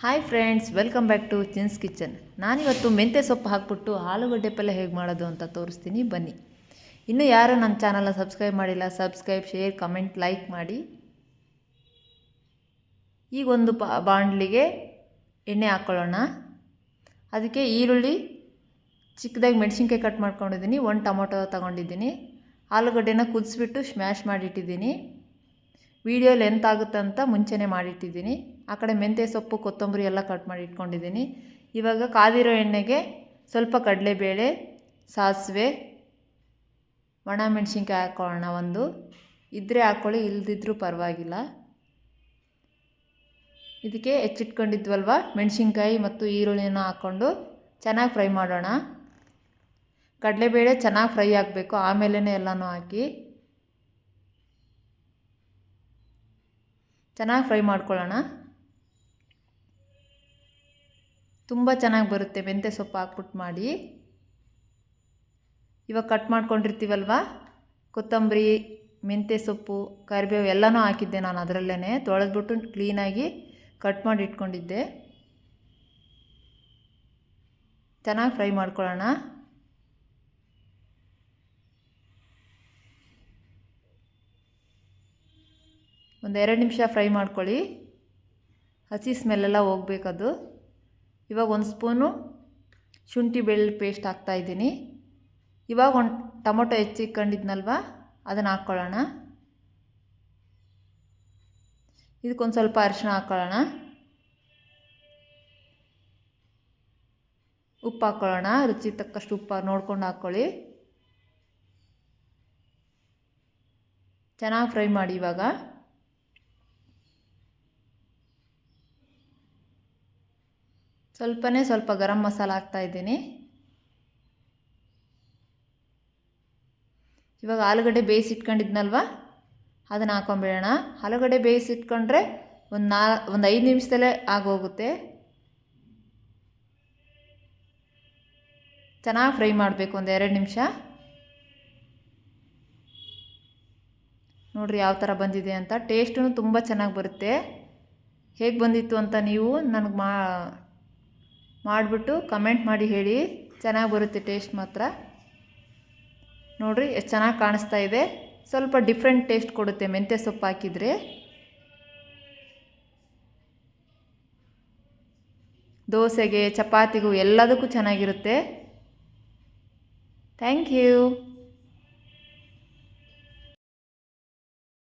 Hi friends welcome back to Chin's kitchen ನಾನಿವತ್ತು ಮೆಂತ್ಯ ಸೊಪ್ಪು ಹಾಕ್ಬಿಟ್ಟು ಆಲೂಗಡ್ಡೆ ಪಲ್ಯ ಹೇಗೆ ಮಾಡೋದು ಅಂತ ತೋರಿಸ್ತೀನಿ, ಬನ್ನಿ. ಇನ್ನೂ ಯಾರು ನನ್ನ ಚಾನಲ್ನ ಸಬ್ಸ್ಕ್ರೈಬ್ ಮಾಡಿಲ್ಲ ಸಬ್ಸ್ಕ್ರೈಬ್ ಶೇರ್ ಕಮೆಂಟ್ ಲೈಕ್ ಮಾಡಿ. ಈಗ ಒಂದು ಪಾ ಬಾಣಲಿಗೆ ಎಣ್ಣೆ ಹಾಕ್ಕೊಳ್ಳೋಣ ಅದಕ್ಕೆ ಈರುಳ್ಳಿ ಚಿಕ್ಕದಾಗಿ ಮೆಣಸಿನ್ಕಾಯಿ ಕಟ್ ಮಾಡ್ಕೊಂಡಿದ್ದೀನಿ, ಒಂದು ಟೊಮೊಟೊ ತಗೊಂಡಿದ್ದೀನಿ. ಆಲೂಗಡ್ಡೆನ ಕುದಿಸ್ಬಿಟ್ಟು ಸ್ಮ್ಯಾಶ್ ಮಾಡಿಟ್ಟಿದ್ದೀನಿ ವಿಡಿಯೋ ಲೆಂತ್ ಆಗುತ್ತೆ ಅಂತ ಮುಂಚೆನೇ ಮಾಡಿಟ್ಟಿದ್ದೀನಿ. ಆ ಕಡೆ ಮೆಂತ್ಯ ಸೊಪ್ಪು, ಕೊತ್ತಂಬರಿ ಎಲ್ಲ ಕಟ್ ಮಾಡಿ ಇಟ್ಕೊಂಡಿದ್ದೀನಿ. ಇವಾಗ ಕಾದಿರೋ ಎಣ್ಣೆಗೆ ಸ್ವಲ್ಪ ಕಡಲೆಬೇಳೆ, ಸಾಸಿವೆ ಒಣ ಮೆಣಸಿನ್ಕಾಯಿ ಹಾಕ್ಕೊಳ್ಳೋಣ ಒಂದು. ಇದ್ದರೆ ಹಾಕ್ಕೊಳ್ಳಿ ಇಲ್ದಿದ್ರೂ ಪರವಾಗಿಲ್ಲ. ಇದಕ್ಕೆ ಹೆಚ್ಚಿಟ್ಕೊಂಡಿದ್ವಲ್ವ? ಮೆಣಸಿನ್ಕಾಯಿ ಮತ್ತು ಈರುಳ್ಳಿನ ಹಾಕ್ಕೊಂಡು ಚೆನ್ನಾಗಿ ಫ್ರೈ ಮಾಡೋಣ. ಕಡಲೆಬೇಳೆ ಚೆನ್ನಾಗಿ ಫ್ರೈ ಆಗಬೇಕು. ಆಮೇಲೆ ಎಲ್ಲನೂ ಹಾಕಿ. ಚೆನ್ನಾಗಿ ಫ್ರೈ ಮಾಡ್ಕೊಳ್ಳೋಣ. ತುಂಬ ಚೆನ್ನಾಗಿ ಬರುತ್ತೆ ಮೆಂತ್ಯ ಸೊಪ್ಪು ಹಾಕ್ಬಿಟ್ಟು ಮಾಡಿ. ಇವಾಗ ಕಟ್ ಮಾಡ್ಕೊಂಡಿರ್ತೀವಲ್ವ? ಕೊತ್ತಂಬರಿ, ಮೆಂತ್ಯ ಸೊಪ್ಪು, ಕರಿಬೇವು ಎಲ್ಲನೂ ಹಾಕಿದ್ದೆ ನಾನು ಅದರಲ್ಲೇ ತೊಳೆದ್ಬಿಟ್ಟು ಕ್ಲೀನಾಗಿ ಕಟ್ ಮಾಡಿ ಇಟ್ಕೊಂಡಿದ್ದೆ. ಚೆನ್ನಾಗಿ ಫ್ರೈ ಮಾಡ್ಕೊಳ್ಳೋಣ. ಒಂದು ಎರಡು ನಿಮಿಷ ಫ್ರೈ ಮಾಡ್ಕೊಳ್ಳಿ. ಹಸಿ ಸ್ಮೆಲ್ಲೆಲ್ಲ ಹೋಗ್ಬೇಕದು. ಇವಾಗ ಒಂದು ಸ್ಪೂನು ಶುಂಠಿ ಬೆಳ್ಳುಳ್ಳಿ ಪೇಸ್ಟ್ ಹಾಕ್ತಾಯಿದ್ದೀನಿ ಇವಾಗ ಒಂದು ಟೊಮೊಟೊ ಹೆಚ್ಚಿಟ್ಕೊಂಡಿದ್ನಲ್ವ ಅದನ್ನು ಹಾಕ್ಕೊಳ್ಳೋಣ. ಇದಕ್ಕೊಂದು ಸ್ವಲ್ಪ ಅರಿಶಿನ ಹಾಕ್ಕೊಳ್ಳೋಣ. ಉಪ್ಪು ಹಾಕ್ಕೊಳ್ಳೋಣ. ರುಚಿ ತಕ್ಕಷ್ಟು ಉಪ್ಪು ನೋಡ್ಕೊಂಡು ಹಾಕ್ಕೊಳ್ಳಿ. ಚೆನ್ನಾಗಿ ಫ್ರೈ ಮಾಡಿ ಇವಾಗ. ಸ್ವಲ್ಪನೇ ಸ್ವಲ್ಪ ಗರಂ ಮಸಾಲ ಹಾಕ್ತಾಯಿದ್ದೀನಿ ಇವಾಗ ಆಲೂಗಡ್ಡೆ ಬೇಯಿಸಿಟ್ಕೊಂಡಿದ್ನಲ್ವ ಅದನ್ನು ಹಾಕೊಂಬಿಡೋಣ. ಆಲೂಗಡ್ಡೆ ಬೇಯಿಸಿಟ್ಕೊಂಡ್ರೆ ಒಂದು ನಾ ಒಂದು ಐದು ನಿಮಿಷದಲ್ಲೇ ಆಗೋಗುತ್ತೆ. ಚೆನ್ನಾಗಿ ಫ್ರೈ ಮಾಡಬೇಕು, ಒಂದು ಎರಡು ನಿಮಿಷ. ನೋಡಿರಿ ಯಾವ ಥರ ಬಂದಿದೆ ಅಂತ. ಟೇಸ್ಟೂ ತುಂಬ ಚೆನ್ನಾಗಿ ಬರುತ್ತೆ. ಹೇಗೆ ಬಂದಿತ್ತು ಅಂತ ನೀವು ನನಗೆ ಮಾ ಮಾಡಿಬಿಟ್ಟು ಕಮೆಂಟ್ ಮಾಡಿ ಹೇಳಿ. ಚೆನ್ನಾಗಿ ಬರುತ್ತೆ ಟೇಸ್ಟ್ ಮಾತ್ರ. ನೋಡಿರಿ ಎಷ್ಟು ಚೆನ್ನಾಗಿ ಕಾಣಿಸ್ತಾ ಇದೆ. ಸ್ವಲ್ಪ ಡಿಫ್ರೆಂಟ್ ಟೇಸ್ಟ್ ಕೊಡುತ್ತೆ ಮೆಂತ್ಯ ಸೊಪ್ಪು ಹಾಕಿದರೆ. ದೋಸೆಗೆ, ಚಪಾತಿಗೂ ಎಲ್ಲದಕ್ಕೂ ಚೆನ್ನಾಗಿರುತ್ತೆ. Thank you